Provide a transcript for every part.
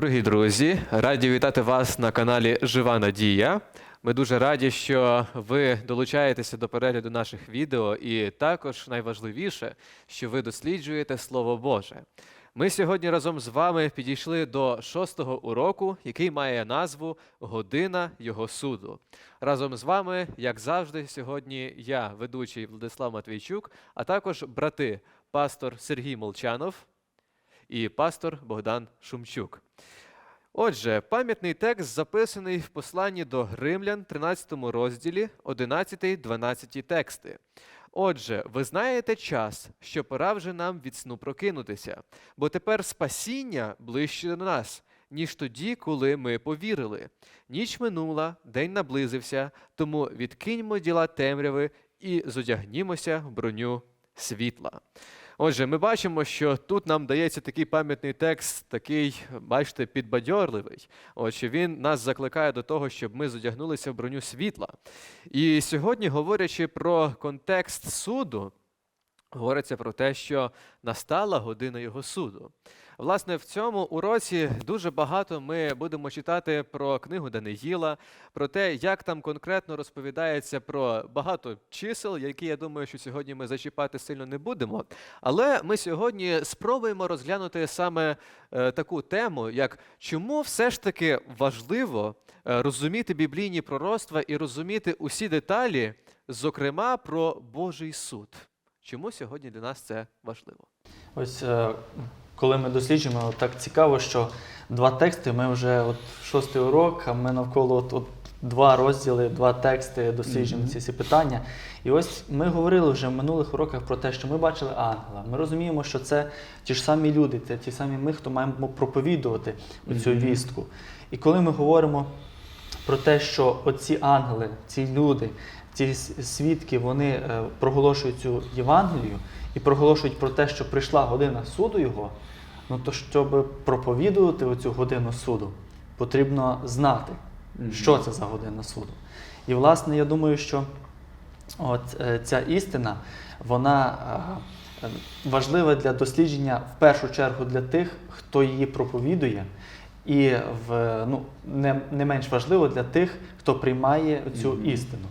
Дорогі друзі, раді вітати вас на каналі Жива Надія. Ми дуже раді, що ви долучаєтеся до перегляду наших відео, і також найважливіше, що ви досліджуєте Слово Боже. Ми сьогодні разом з вами підійшли до шостого уроку, який має назву Година Його суду. Разом з вами, як завжди, сьогодні я, ведучий Владислав Матвійчук, а також брати пастор Сергій Молчанов і пастор Богдан Шумчук. Отже, пам'ятний текст записаний в посланні до Римлян, 13 розділі, 11-12 тексти. Отже, ви знаєте час, що пора вже нам від сну прокинутися, бо тепер спасіння ближче до нас, ніж тоді, коли ми повірили. Ніч минула, день наблизився, тому відкиньмо діла темряви і зодягнімося в броню світла. Отже, ми бачимо, що тут нам дається такий пам'ятний текст, такий, бачите, підбадьорливий. Отже, він нас закликає до того, щоб ми зодягнулися в броню світла. І сьогодні, говорячи про контекст суду, говориться про те, що настала година його суду. Власне, в цьому уроці дуже багато ми будемо читати про книгу Даниїла, про те, як там конкретно розповідається про багато чисел, які я думаю, що сьогодні ми зачіпати сильно не будемо. Але ми сьогодні спробуємо розглянути саме е, таку тему, як чому все ж таки важливо е, розуміти біблійні пророцтва і розуміти усі деталі, зокрема про Божий суд. Чому сьогодні для нас це важливо? Ось е, коли ми досліджуємо, так цікаво, що два тексти, ми вже от шостий урок, а ми навколо от, от два розділи, два тексти досліджуємо ці всі питання. І ось ми говорили вже в минулих уроках про те, що ми бачили ангела. Ми розуміємо, що це ті ж самі люди, це ті самі ми, хто маємо проповідувати цю вістку. І коли ми говоримо про те, що оці ангели, ці люди, ці свідки, вони е, проголошують цю Євангелію і проголошують про те, що прийшла година суду його, ну то щоб проповідувати оцю годину суду, потрібно знати, що це за година суду. І, власне, я думаю, що от е, ця істина, вона е, важлива для дослідження в першу чергу для тих, хто її проповідує, і в, ну, не, не менш важливо для тих, хто приймає цю істину.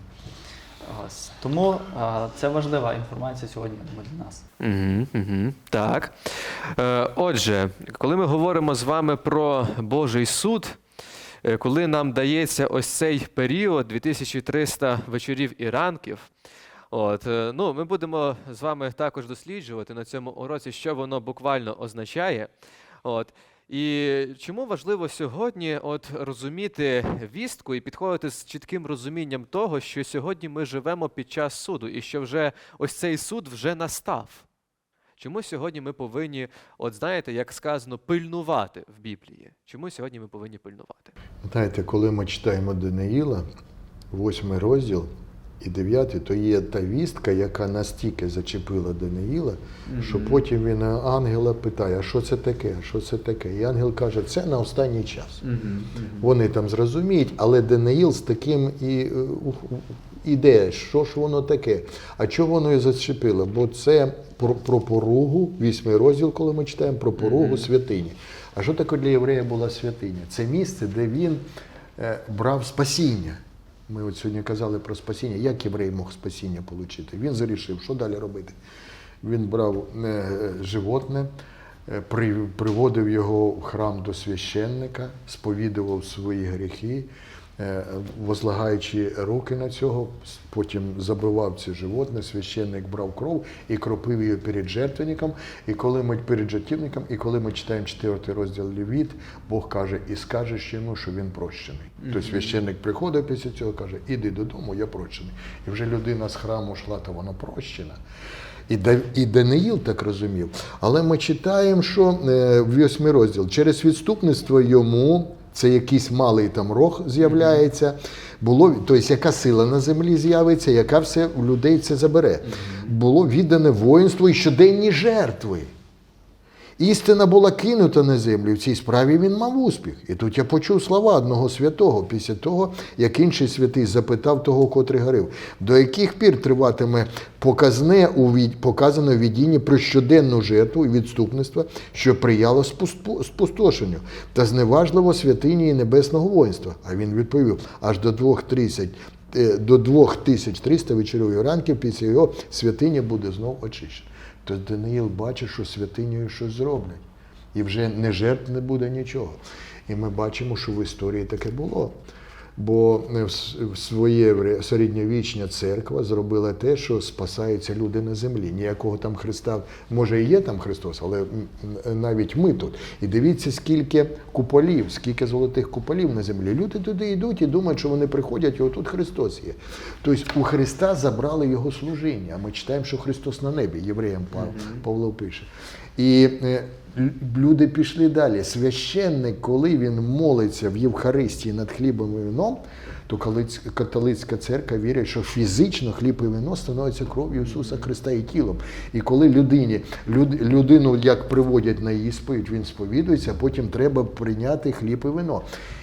Ось. Тому е, це важлива інформація сьогодні для нас. Угу, угу. Так. Е, отже, коли ми говоримо з вами про Божий суд, е, коли нам дається ось цей період 2300 вечорів і ранків, от, е, ну, ми будемо з вами також досліджувати на цьому уроці, що воно буквально означає. От. І чому важливо сьогодні от розуміти вістку і підходити з чітким розумінням того, що сьогодні ми живемо під час суду, і що вже ось цей суд вже настав. Чому сьогодні ми повинні, от знаєте, як сказано, пильнувати в Біблії? Чому сьогодні ми повинні пильнувати? Знаєте, коли ми читаємо Даниїла, восьмий розділ і дев'ятий, то є та вістка, яка настільки зачепила Даниїла, що потім він ангела питає, а що це таке, а що це таке? І ангел каже, це на останній час. Вони там зрозуміють, але Даниїл з таким і е, іде, що ж воно таке. А чого воно і зачепило? Бо це про, про поругу, вісьмий розділ, коли ми читаємо про поругу святині. А що таке для єврея була святиня? Це місце, де він е, брав спасіння. Ми от сьогодні казали про спасіння. Як єврей мог спасіння отримати? Він зарішив, що далі робити. Він брав е, животне, е, при- приводив його в храм до священника, сповідував свої гріхи, возлагаючи руки на цього, потім забивав це животне, священник брав кров і кропив її перед жертвенником. І коли ми перед жертівником, і коли ми читаємо 4 розділ Левіт, Бог каже, і скажеш йому, що він прощений. Тобто священник приходить після цього, каже, іди додому, я прощений. І вже людина з храму йшла, то вона прощена. І, Да- і Даниїл так розумів. Але ми читаємо, що е, в восьмий розділ через відступництво йому. Це якийсь малий там рог з'являється. Було, тобто, яка сила на землі з'явиться, яка все у людей це забере. Було віддане воїнство і щоденні жертви. Істина була кинута на землю. В цій справі він мав успіх. І тут я почув слова одного святого після того, як інший святий запитав того, котрий говорив, до яких пір триватиме показне у від... показане у про щоденну жертву і відступництво, що прияло спустошенню та зневажливо святині і небесного воїнства. А він відповів: аж до двох тридцять. е, До 2300 вечорів і ранків після його святиня буде знов очищена. То Даниїл бачить, що святинею щось зроблять. І вже не жертв не буде нічого. І ми бачимо, що в історії таке було. Бо е, в своє середньовічня церква зробила те, що спасаються люди на землі. Ніякого там Христа, може і є там Христос, але м, навіть ми тут. І дивіться, скільки куполів, скільки золотих куполів на землі. Люди туди йдуть і думають, що вони приходять, і отут Христос є. Тобто у Христа забрали його служіння. А ми читаємо, що Христос на небі, євреям Пав- Павло пише. І е, люди пішли далі. Священник, коли він молиться в Євхаристії над хлібом і вином, то католицька церква вірить, що фізично хліб і вино становиться кров'ю Ісуса Христа і тілом. І коли людині, люд, людину як приводять на її сповідь, він сповідується, потім треба прийняти хліб і вино.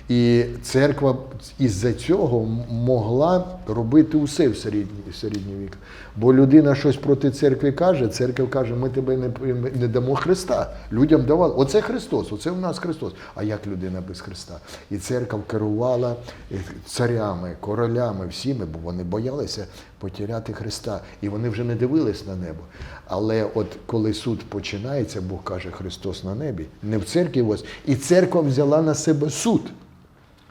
І церква із-за цього могла робити усе в середній, в середній вік. Бо людина щось проти церкви каже, церква каже, ми тебе не, не дамо Христа. Людям давали. Оце Христос, оце в нас Христос. А як людина без Христа? І церква керувала е, царями, королями, всіми, бо вони боялися потеряти Христа. І вони вже не дивились на небо. Але от коли суд починається, Бог каже, Христос на небі, не в церкві ось. І церква взяла на себе суд.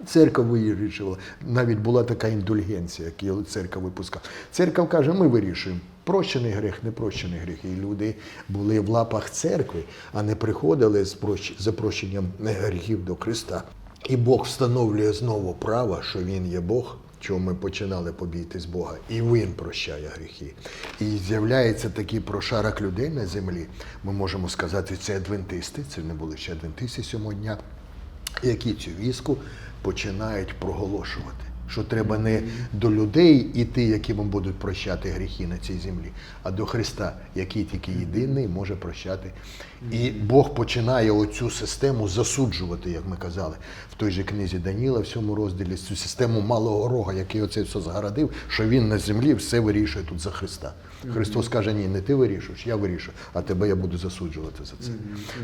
Церква вирішувала. Навіть була така індульгенція, яку церква випускала. Церква каже, ми вирішуємо. Прощений гріх, не прощений гріх. І люди були в лапах церкви, а не приходили з прощ- за прощенням гріхів до Христа. І Бог встановлює знову право, що Він є Бог, чого ми починали побійтись Бога, і Він прощає гріхи. І з'являється такий прошарок людей на землі. Ми можемо сказати, це адвентисти, це не були ще адвентисти сьомого дня які цю віску починають проголошувати. Що треба не до людей іти, яким будуть прощати гріхи на цій землі, а до Христа, який тільки єдиний може прощати. І Бог починає оцю систему засуджувати, як ми казали, в той же книзі Даніла, в цьому розділі, цю систему малого рога, який оце все згородив, що він на землі все вирішує тут за Христа. Христос каже, ні, не ти вирішуєш, я вирішую, а тебе я буду засуджувати за це.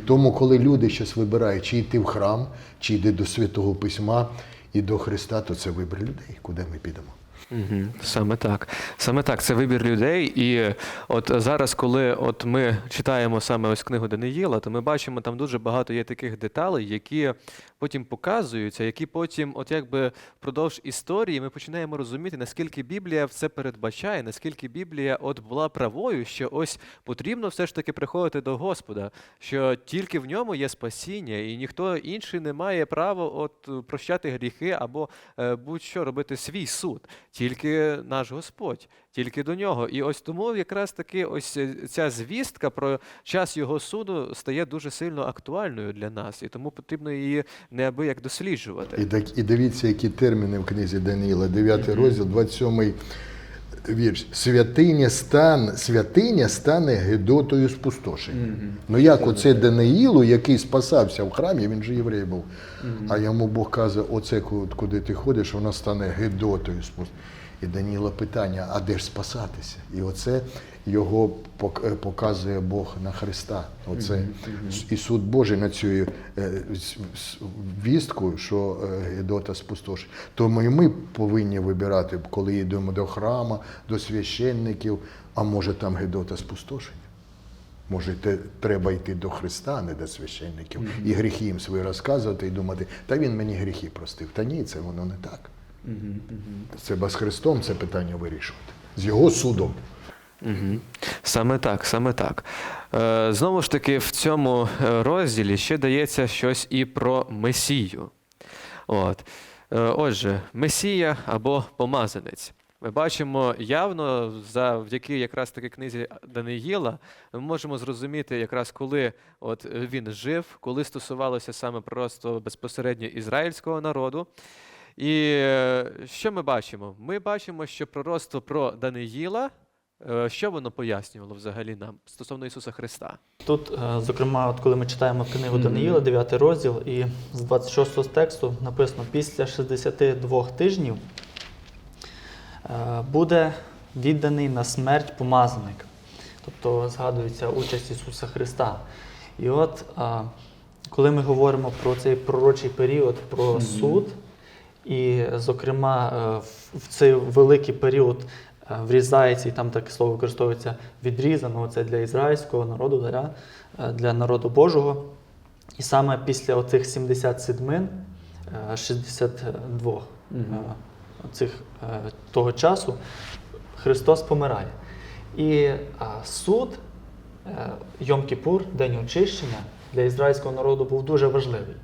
Тому, коли люди щось вибирають, чи йти в храм, чи йти до Святого Письма і до Христа, то це вибір людей, куди ми підемо. Угу, саме так. Саме так, це вибір людей. І от зараз, коли от ми читаємо саме ось книгу Даниїла, то ми бачимо, там дуже багато є таких деталей, які потім показуються, які потім, от якби впродовж історії, ми починаємо розуміти, наскільки Біблія все передбачає, наскільки Біблія от була правою, що ось потрібно все ж таки приходити до Господа, що тільки в ньому є спасіння, і ніхто інший не має права от прощати гріхи або е, будь-що робити свій суд, тільки наш Господь, тільки до нього. І ось тому якраз таки ось е, ця звістка про час його суду стає дуже сильно актуальною для нас, і тому потрібно її неабияк досліджувати. І, так, і дивіться, які терміни в книзі Даниїла, 9 розділ, 27 вірш. Святиня, стан, святиня стане гидотою спустошення. Ну як оце Даниїлу, який спасався в храмі, він же єврей був, а йому Бог каже, оце ку- куди ти ходиш, вона стане гидотою спустошення. І Даніла питання, а де ж спасатися? І оце його е, показує Бог на Христа. Оце і суд Божий на цю е, вістку, що е, Гедота спустошить. Тому і ми повинні вибирати, коли йдемо до храму, до священників, а може там Гедота спустошить. Може, те, треба йти до Христа, а не до священників, і гріхи їм свої розказувати і думати, та він мені гріхи простив. Та ні, це воно не так. Це з Христом це питання вирішувати. З його судом. Угу. Саме так, саме так. Е, знову ж таки, в цьому е, розділі ще дається щось і про Месію. От. Е, отже, Месія або помазанець. Ми бачимо явно, завдяки якраз таки книзі Даниїла, ми можемо зрозуміти, якраз коли от він жив, коли стосувалося саме просто безпосередньо ізраїльського народу. І е, що ми бачимо? Ми бачимо, що пророцтво про Даниїла Е, Що воно пояснювало взагалі нам стосовно Ісуса Христа? Тут, е, зокрема, от коли ми читаємо книгу. Даниїла, 9 розділ, і з 26 тексту написано: після 62 тижнів буде відданий на смерть помазаник. Тобто згадується участь Ісуса Христа. І от коли ми говоримо про цей пророчий період, про суд, і, зокрема, е, в- цей великий період е, врізається, і там таке слово використовується відрізано, це для ізраїльського народу, да, е, для народу Божого. І саме після оцих 70 седмин, е, 62 е, цих, того часу Христос помирає. І суд Йом-Кіпур, День очищення, для ізраїльського народу був дуже важливий.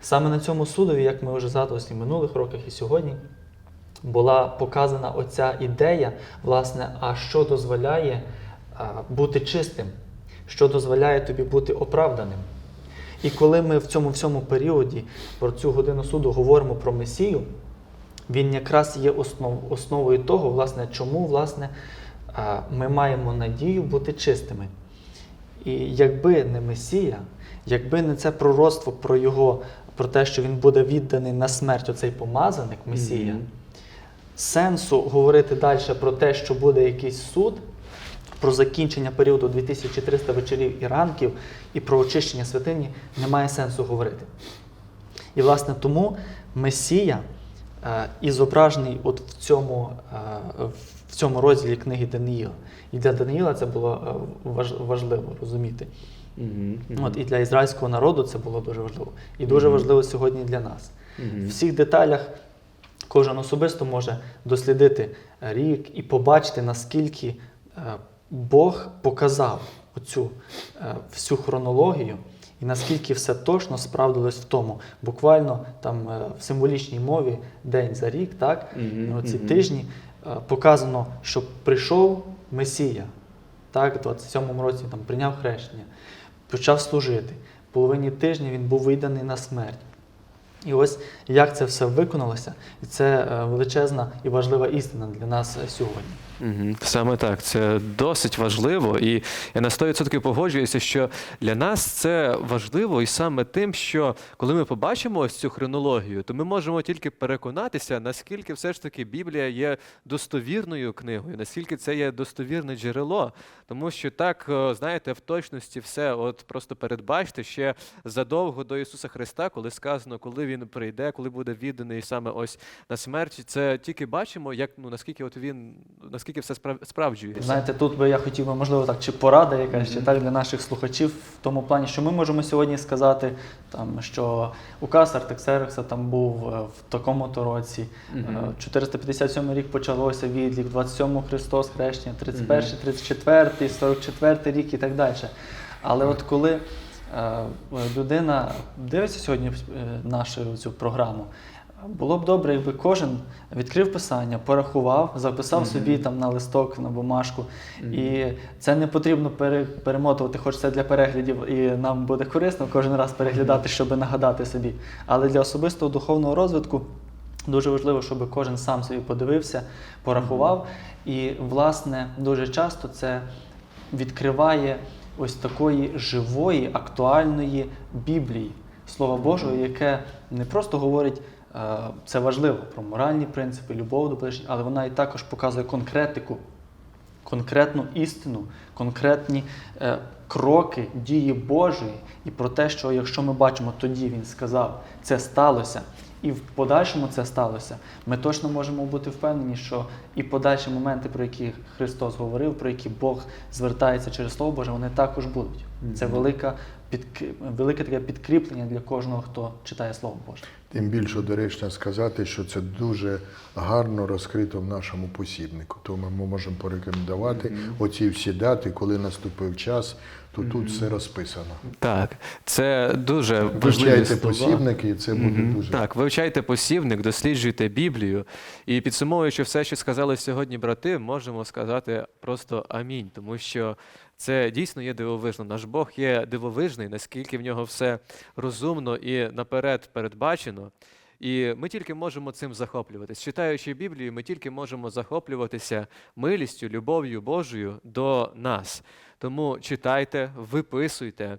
Саме на цьому судові, як ми вже згадували в минулих роках, і сьогодні, була показана оця ідея, власне, а що дозволяє а, бути чистим, що дозволяє тобі бути оправданим. І коли ми в цьому всьому періоді про цю годину суду говоримо про Месію, він якраз є основ, основою того, власне, чому власне, а, ми маємо надію бути чистими. І якби не Месія, якби не це пророцтво про його, про те, що він буде відданий на смерть, оцей помазаник Месія, Мгм. сенсу говорити далі про те, що буде якийсь суд, про закінчення періоду 2300 вечорів і ранків, і про очищення святині немає сенсу говорити. І, власне, тому Месія е, і зображений от в цьому, е, в цьому розділі книги Даниїла. І для Даниїла це було е, важливо розуміти. От, і для ізраїльського народу це було дуже важливо. І дуже важливо сьогодні для нас. В всіх деталях кожен особисто може дослідити рік і побачити, наскільки е, Бог показав оцю е, всю хронологію, і наскільки все точно справдилось в тому. Буквально там е, в символічній мові день за рік, так, Мгм, оці мгм. тижні е, показано, що прийшов Месія. Так, в 27-му році там прийняв хрещення, почав служити. Половині тижня він був виданий на смерть. І ось як це все виконалося, і це е, величезна і важлива істина для нас е, сьогодні. Саме так, це досить важливо, і я на 100% погоджуюся, що для нас це важливо і саме тим, що коли ми побачимо ось цю хронологію, то ми можемо тільки переконатися, наскільки все ж таки Біблія є достовірною книгою, наскільки це є достовірне джерело. Тому що так, е, знаєте, в точності все, от просто передбачте ще задовго до Ісуса Христа, коли сказано, коли Він прийде, коли буде відданий саме ось на смерть, це тільки бачимо, як ну наскільки от він наскільки все справ- справджується. Знаєте, тут би я хотів би, можливо, так, чи порада якась, чи так для наших слухачів в тому плані, що ми можемо сьогодні сказати, там, що указ Артексеркса там був е, в такому-то році, Мгм. е, 457 рік почалося відлік, 27 Христос хрещення, 31, 34, 44 рік і так далі. Але от коли е, людина дивиться сьогодні е, нашу цю програму, було б добре, якби кожен відкрив писання, порахував, записав собі там на листок, на бумажку. І це не потрібно пере- перемотувати, хоч це для переглядів, і нам буде корисно кожен раз переглядати, щоб нагадати собі. Але для особистого духовного розвитку дуже важливо, щоб кожен сам собі подивився, порахував. І, власне, дуже часто це відкриває ось такої живої, актуальної Біблії, Слова Божого, яке не просто говорить. Е, Це важливо про моральні принципи, любов до ближніх, але вона і також показує конкретику, конкретну істину, конкретні е, кроки дії Божої, і про те, що якщо ми бачимо, тоді він сказав, це сталося, і в подальшому це сталося, ми точно можемо бути впевнені, що і подальші моменти, про які Христос говорив, про які Бог звертається через Слово Боже, вони також будуть. Це велика велике таке підкріплення для кожного, хто читає Слово Боже. Тим більше доречно сказати, що це дуже гарно розкрито в нашому посібнику. Тому ми можемо порекомендувати оці всі дати, коли наступив час, то тут все розписано. Так, це дуже важливі Вивчайте посібники, і це буде Мгм. дуже Так, вивчайте посівник, досліджуйте Біблію. І підсумовуючи все, що сказали сьогодні брати, можемо сказати просто амінь, тому що це дійсно є дивовижно. Наш Бог є дивовижний, наскільки в нього все розумно і наперед передбачено. І ми тільки можемо цим захоплюватися. Читаючи Біблію, ми тільки можемо захоплюватися милістю, любов'ю Божою до нас. Тому читайте, виписуйте.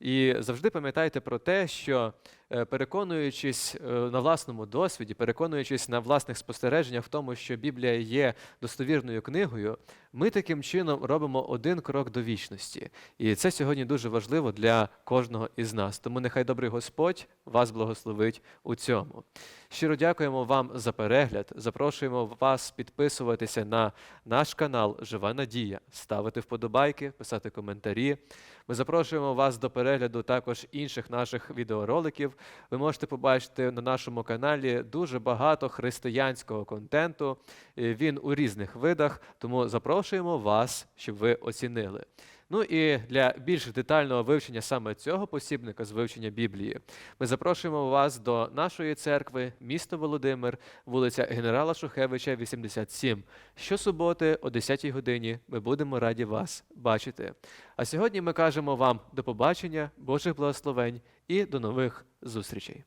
І завжди пам'ятайте про те, що переконуючись е, на власному досвіді, переконуючись на власних спостереженнях в тому, що Біблія є достовірною книгою, ми таким чином робимо один крок до вічності. І це сьогодні дуже важливо для кожного із нас. Тому нехай добрий Господь вас благословить у цьому. Щиро дякуємо вам за перегляд. Запрошуємо вас підписуватися на наш канал Жива Надія, ставити вподобайки, писати коментарі. Ми запрошуємо вас до перегляду також інших наших відеороликів. Ви можете побачити на нашому каналі дуже багато християнського контенту. Е, Він у різних видах, тому запрошуємо вас, щоб ви оцінили. Ну і для більш детального вивчення саме цього посібника з вивчення Біблії, ми запрошуємо вас до нашої церкви, місто Володимир, вулиця Генерала Шухевича, 87. Щосуботи о 10 годині ми будемо раді вас бачити. А сьогодні ми кажемо вам до побачення, Божих благословень і до нових зустрічей.